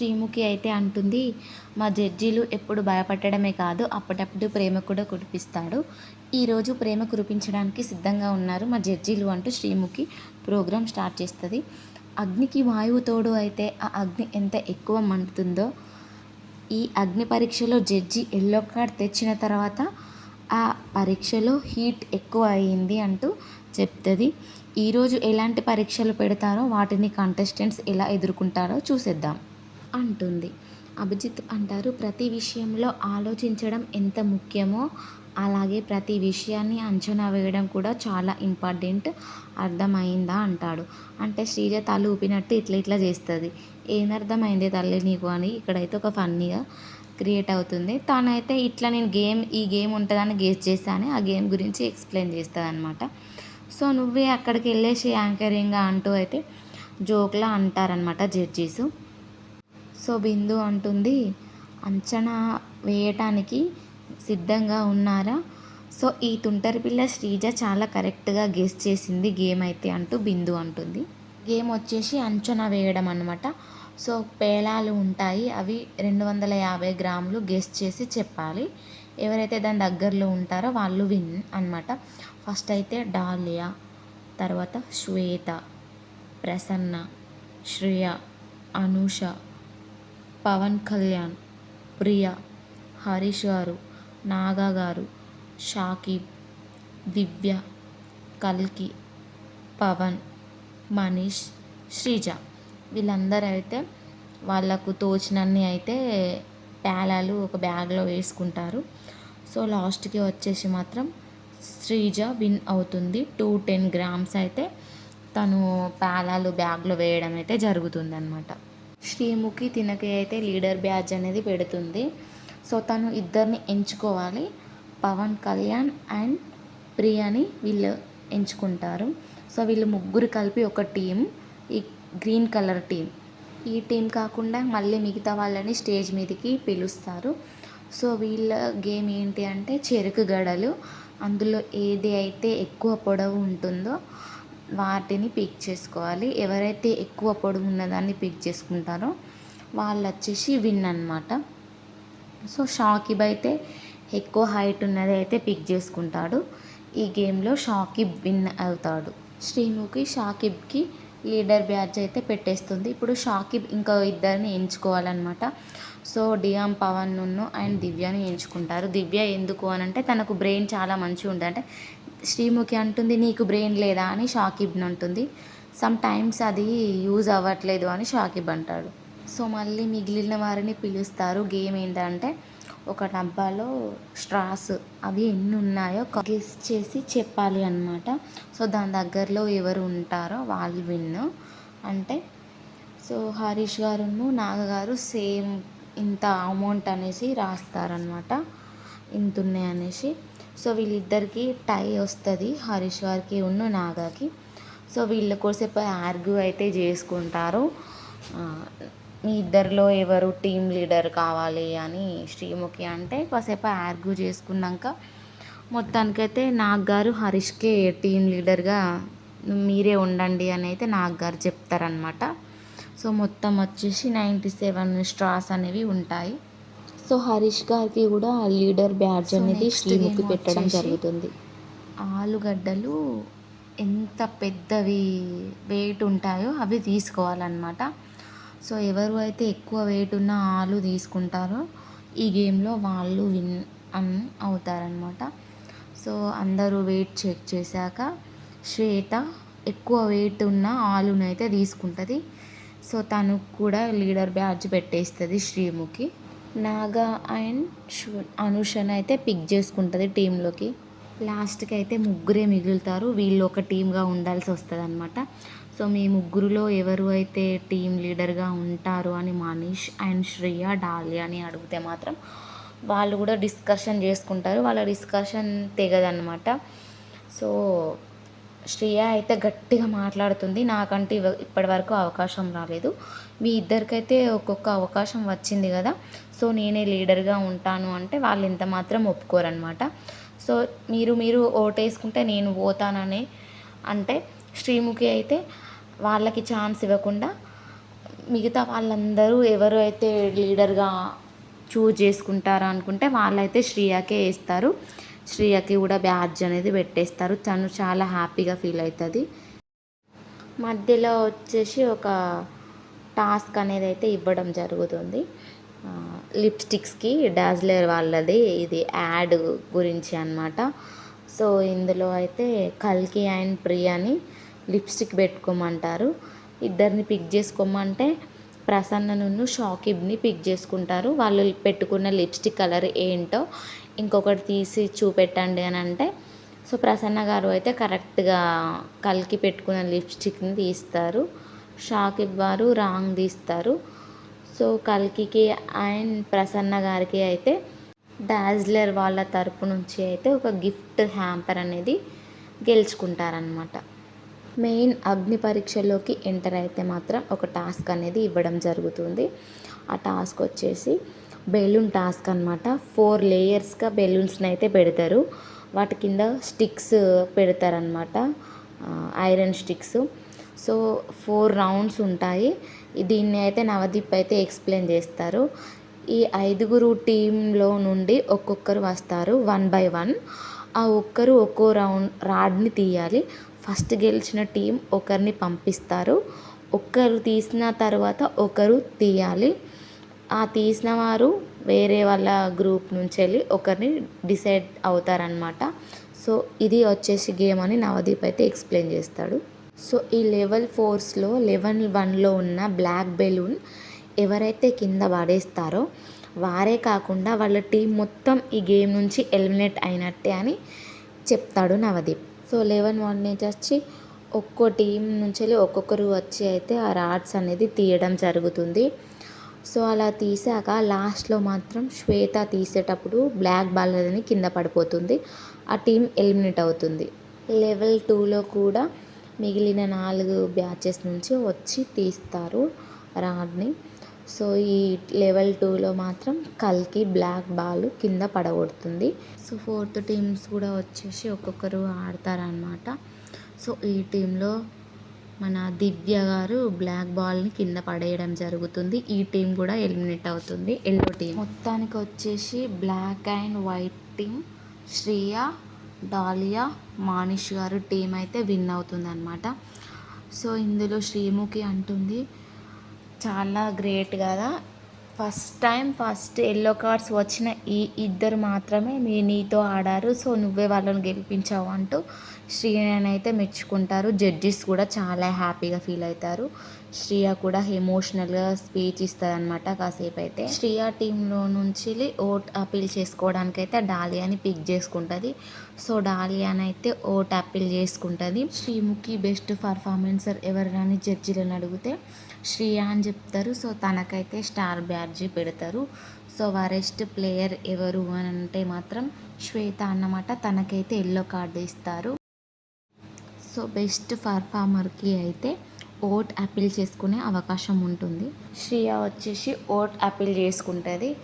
శ్రీముఖి అయితే అంటుంది మా జడ్జీలు ఎప్పుడు భయపట్టడమే కాదు అప్పుడప్పుడు ప్రేమ కూడా కురిపిస్తాడు. ఈరోజు ప్రేమ కురిపించడానికి సిద్ధంగా ఉన్నారు మా జడ్జీలు అంటూ శ్రీముఖి ప్రోగ్రామ్ స్టార్ట్ చేస్తుంది. అగ్నికి వాయువు తోడు అయితే ఆ అగ్ని ఎంత ఎక్కువ మండుతుందో ఈ అగ్ని పరీక్షలో జడ్జి ఎల్లో కార్డ్ తెచ్చిన తర్వాత ఆ పరీక్షలో హీట్ ఎక్కువ అయ్యింది అంటూ చెప్తుంది. ఈరోజు ఎలాంటి పరీక్షలు పెడతారో వాటిని కంటెస్టెంట్స్ ఎలా ఎదుర్కొంటారో చూసేద్దాం. అంటుంది. అభిజిత్ అంటారు ప్రతి విషయంలో ఆలోచించడం ఎంత ముఖ్యమో అలాగే ప్రతి విషయాన్ని అంచనా వేయడం కూడా చాలా ఇంపార్టెంట్. అర్థమైందా? అంటాడు. అంటే శ్రీజ తల ఊపినట్టు ఇట్లా ఇట్లా చేస్తుంది. ఏమర్థమైంది తల్లి నీకు? అని ఇక్కడైతే ఒక ఫన్నీగా క్రియేట్ అవుతుంది. తనైతే ఇట్లా నేను గేమ్ ఈ గేమ్ ఉంటుందని గేస్ చేస్తాను ఆ గేమ్ గురించి ఎక్స్ప్లెయిన్ చేస్తుంది అనమాట సో నువ్వే అక్కడికి వెళ్ళేసి యాంకరింగ్ అంటూ అయితే జోక్లా అంటారనమాట జడ్జీసు. సో బిందు అంటుంది. అంచనా వేయటానికి సిద్ధంగా ఉన్నారా? సో ఈ తుంటరి పిల్ల శ్రీజ చాలా కరెక్ట్గా గెస్ చేసింది గేమ్ అయితే అంటూ బిందు అంటుంది. గేమ్ వచ్చేసి అంచనా వేయడం అనమాట సో పేలాలు ఉంటాయి. అవి రెండు వందల యాభై గ్రాములు గెస్ చేసి చెప్పాలి. ఎవరైతే దాని దగ్గరలో ఉంటారో వాళ్ళు విన్ అనమాట ఫస్ట్ అయితే డాలియా తర్వాత శ్వేత ప్రసన్న శ్రేయ అనూష పవన్ కళ్యాణ్ ప్రియ హరీష్ గారు నాగా గారు షాకిబ్ దివ్య కల్కి పవన్ మనీష్ శ్రీజ. వీళ్ళందరూ అయితే వాళ్ళకు తోచినన్ని అయితే పేలాలు ఒక బ్యాగ్లో వేసుకుంటారు. సో లాస్ట్కి వచ్చేసి మాత్రం శ్రీజ విన్ అవుతుంది. టూ టెన్ గ్రామ్స్ అయితే తను పేలాలు బ్యాగ్లో వేయడం అయితే జరుగుతుంది అన్నమాట శ్రీముఖి తినకి అయితే లీడర్ బ్యాచ్ అనేది పెడుతుంది. సో తను ఇద్దరిని ఎంచుకోవాలి. పవన్ కళ్యాణ్ అండ్ ప్రియాని వీళ్ళు ఎంచుకుంటారు. సో వీళ్ళు ముగ్గురు కలిపి ఒక టీం ఈ గ్రీన్ కలర్ టీం ఈ టీం కాకుండా మళ్ళీ మిగతా వాళ్ళని స్టేజ్ మీదకి పిలుస్తారు. సో వీళ్ళ గేమ్ ఏంటి అంటే చెరుకు గడలు. అందులో ఏది అయితే ఎక్కువ పొడవు ఉంటుందో వాటిని పిక్ చేసుకోవాలి. ఎవరైతే ఎక్కువ పొడవు ఉన్నదాన్ని పిక్ చేసుకుంటారో వాళ్ళు వచ్చేసి విన్ అనమాట సో షాకిబ్ అయితే ఎక్కువ హైట్ ఉన్నది అయితే పిక్ చేసుకుంటాడు. ఈ గేమ్లో షాకిబ్ విన్ అవుతాడు. శ్రీముఖి షాకిబ్కి లీడర్ బ్యాచ్ అయితే పెట్టేస్తుంది. ఇప్పుడు షాకిబ్ ఇంకా ఇద్దరిని ఎంచుకోవాలన్నమాట. సో డియామ్ పవన్ నున్ను అండ్ దివ్యని ఎంచుకుంటారు. దివ్య ఎందుకు అని అంటే తనకు బ్రెయిన్ చాలా మంచిగా ఉంటుంది. అంటే శ్రీముఖి అంటుంది నీకు బ్రెయిన్ లేదా? అని షాకిబ్ని అంటుంది. సమ్ టైమ్స్ అది యూజ్ అవ్వట్లేదు అని షాకిబ్ అంటాడు. సో మళ్ళీ మిగిలిన వారిని పిలుస్తారు. గేమ్ ఏంటంటే ఒక డబ్బాలో స్ట్రాస్ అవి ఎన్ని ఉన్నాయో గెస్ చేసి చెప్పాలి అనమాట సో దాని దగ్గరలో ఎవరు ఉంటారో వాళ్ళు విన్. అంటే సో హరీష్ గారును నాగగారు సేమ్ ఇంత అమౌంట్ అనేసి రాస్తారనమాట ఇంత ఉన్నాయి అనేసి. సో వీళ్ళిద్దరికి టై వస్తుంది. హరీష్ గారికి ఉన్న నాగాకి. సో వీళ్ళ కోసేపు ఆర్గ్యూ అయితే చేసుకుంటారు. మీ ఇద్దరిలో ఎవరు టీం లీడర్ కావాలి అని శ్రీముఖి అంటే కాసేపు ఆర్గ్యూ చేసుకున్నాక మొత్తానికైతే నాగ్ గారు హరీష్కే టీం లీడర్గా మీరే ఉండండి అని అయితే నాగ్ గారు చెప్తారనమాట సో మొత్తం వచ్చేసి నైంటీ సెవెన్ స్ట్రాస్ అనేవి ఉంటాయి. సో హరీష్ గారికి కూడా లీడర్ బ్యాడ్జ్ అనేది శ్రీముఖి పెట్టడం జరుగుతుంది. ఆలుగడ్డలు ఎంత పెద్దవి వెయిట్ ఉంటాయో అవి తీసుకోవాలన్నమాట. సో ఎవరు అయితే ఎక్కువ వెయిట్ ఉన్న ఆలు తీసుకుంటారో ఈ గేమ్లో వాళ్ళు విన్ అన్ అవుతారనమాట సో అందరూ వెయిట్ చెక్ చేశాక శ్వేత ఎక్కువ వెయిట్ ఉన్న ఆలును అయితే తీసుకుంటుంది. సో తను కూడా లీడర్ బ్యాడ్జ్ పెట్టేస్తుంది శ్రీముఖి నాగా అండ్ అనుషను అయితే పిక్ చేసుకుంటుంది టీంలోకి. లాస్ట్కి అయితే ముగ్గురే మిగులుతారు. వీళ్ళు ఒక టీమ్గా ఉండాల్సి వస్తుంది అనమాట సో మీ ముగ్గురులో ఎవరు అయితే టీం లీడర్గా ఉంటారు అని మనీష్ అండ్ శ్రేయ డాలియా అని అడిగితే మాత్రం వాళ్ళు కూడా డిస్కషన్ చేసుకుంటారు. వాళ్ళ డిస్కషన్ తెగదనమాట సో శ్రేయ అయితే గట్టిగా మాట్లాడుతుంది. నాకంటే ఇప్పటి వరకు అవకాశం రాలేదు. మీ ఇద్దరికైతే ఒక్కొక్క అవకాశం వచ్చింది కదా. సో నేనే లీడర్గా ఉంటాను అంటే వాళ్ళు ఇంత మాత్రం ఒప్పుకోరనమాట సో మీరు మీరు ఓటేసుకుంటే నేను పోతానని అంటే శ్రీముఖి అయితే వాళ్ళకి ఛాన్స్ ఇవ్వకుండా మిగతా వాళ్ళందరూ ఎవరు అయితే లీడర్గా చూజ్ చేసుకుంటారా అనుకుంటే వాళ్ళైతే శ్రీయాకే వేస్తారు శ్రియకి కూడా బ్యాడ్జ్ అనేది పెట్టేస్తారు. తను చాలా హ్యాపీగా ఫీల్ అవుతుంది. మధ్యలో వచ్చేసి ఒక టాస్క్ అనేది అయితే ఇవ్వడం జరుగుతుంది. లిప్స్టిక్స్కి డాజ్లర్ వాళ్ళది. ఇది యాడ్ గురించి అనమాట సో ఇందులో అయితే కల్కి అండ్ ప్రియాని లిప్స్టిక్ పెట్టుకోమంటారు. ఇద్దరిని పిక్ చేసుకోమంటే ప్రసన్నను షాకిబ్ని పిక్ చేసుకుంటారు. వాళ్ళు పెట్టుకున్న లిప్స్టిక్ కలర్ ఏంటో ఇంకొకటి తీసి చూపెట్టండి అని అంటే సో ప్రసన్న గారు అయితే కరెక్ట్గా కల్కి పెట్టుకున్న లిప్స్టిక్ని తీస్తారు. షాకిబ్ వారు రాంగ్ తీస్తారు. సో కల్కికి అండ్ ప్రసన్న గారికి అయితే డాజ్లర్ వాళ్ళ తరపు నుంచి అయితే ఒక గిఫ్ట్ హ్యాంపర్ అనేది గెలుచుకుంటారనమాట మెయిన్ అగ్ని పరీక్షలోకి ఎంటర్ అయితే మాత్రం ఒక టాస్క్ అనేది ఇవ్వడం జరుగుతుంది. ఆ టాస్క్ వచ్చేసి బెలూన్ టాస్క్ అనమాట ఫోర్ లేయర్స్గా బెలూన్స్ని అయితే పెడతారు. వాటి కింద స్టిక్స్ పెడతారనమాట iron sticks. So four rounds ఉంటాయి. దీన్ని అయితే నవదీప్ అయితే ఎక్స్ప్లెయిన్ చేస్తారు. ఈ ఐదుగురు టీంలో నుండి ఒక్కొక్కరు వస్తారు వన్ బై వన్. ఆ ఒక్కరు ఒక్కో రౌండ్ రాడ్ని తీయాలి. ఫస్ట్ గెలిచిన టీం ఒకరిని పంపిస్తారు. ఒకరు తీసిన తర్వాత ఒకరు తీయాలి. ఆ తీసిన వారు వేరే వాళ్ళ గ్రూప్ నుంచి వెళ్ళి ఒకరిని డిసైడ్ అవుతారనమాట సో ఇది వచ్చేసి గేమ్ అని నవదీప్ అయితే ఎక్స్ప్లెయిన్ చేస్తాడు. సో ఈ లెవెల్ ఫోర్స్లో లెవెల్ వన్లో ఉన్న బ్లాక్ బెలూన్ ఎవరైతే కింద పడేస్తారో వారే కాకుండా వాళ్ళ టీం మొత్తం ఈ గేమ్ నుంచి ఎలిమినేట్ అయినట్టే అని చెప్తాడు నవదీప్. సో లెవెన్ వన్ నుంచి వచ్చి ఒక్కో టీం నుంచి ఒక్కొక్కరు వచ్చి అయితే ఆ రాడ్స్ అనేది తీయడం జరుగుతుంది. సో అలా తీసాక లాస్ట్లో మాత్రం శ్వేత తీసేటప్పుడు బ్లాక్ బాల్ అనేది కింద పడిపోతుంది. ఆ టీం ఎలిమినేట్ అవుతుంది. లెవెల్ టూలో కూడా మిగిలిన నాలుగు బ్యాచెస్ నుంచి వచ్చి తీస్తారు రాడ్ని. సో ఈ లెవెల్ టూలో మాత్రం కల్కి బ్లాక్ బాల్ కింద పడగొడుతుంది. సో ఫోర్త్ టీమ్స్ కూడా వచ్చేసి ఒక్కొక్కరు ఆడతారనమాట సో ఈ టీంలో మన దివ్య గారు బ్లాక్ బాల్ని కింద పడేయడం జరుగుతుంది. ఈ టీం కూడా ఎలిమినేట్ అవుతుంది. Yellow team. మొత్తానికి వచ్చేసి black and white team. Shreya Dalia Manish గారు టీం అయితే విన్ అవుతుంది అనమాట సో ఇందులో శ్రీముఖి అంటుంది. చాలా గ్రేట్ కదా. First time first yellow cards వచ్చిన ఈ ఇద్దరు మాత్రమే మీ నీతో ఆడారు. సో నువ్వే వాళ్ళని గెలిపించావు అంటూ శ్రీయని అయితే మెచ్చుకుంటారు. జడ్జిస్ కూడా చాలా హ్యాపీగా ఫీల్ అవుతారు. శ్రియ కూడా ఎమోషనల్గా స్పీచ్ ఇస్తుంది అనమాట కాసేపు అయితే శ్రియ టీంలో నుంచి ఓట్ అప్పీల్ చేసుకోవడానికి అయితే డాలియాని పిక్ చేసుకుంటుంది. సో డాలియాని అయితే ఓట్ అప్పీల్ చేసుకుంటుంది. శ్రీముఖి బెస్ట్ పర్ఫార్మెన్సర్ ఎవరైనా జడ్జిలను అడిగితే శ్రియ అని చెప్తారు. సో తనకైతే స్టార్ బ్యాడ్జీ పెడతారు. సో వరెస్ట్ ప్లేయర్ ఎవరు అని అంటే మాత్రం శ్వేత అన్నమాట. తనకైతే ఎల్లో కార్డు ఇస్తారు. సో బెస్ట్ పర్ఫార్మర్కి అయితే ఓట్ అప్పీల్ చేసుకునే అవకాశం ఉంటుంది. శ్రియా వచ్చేసి ఓట్ అప్పీల్ చేసుకుంటుంది.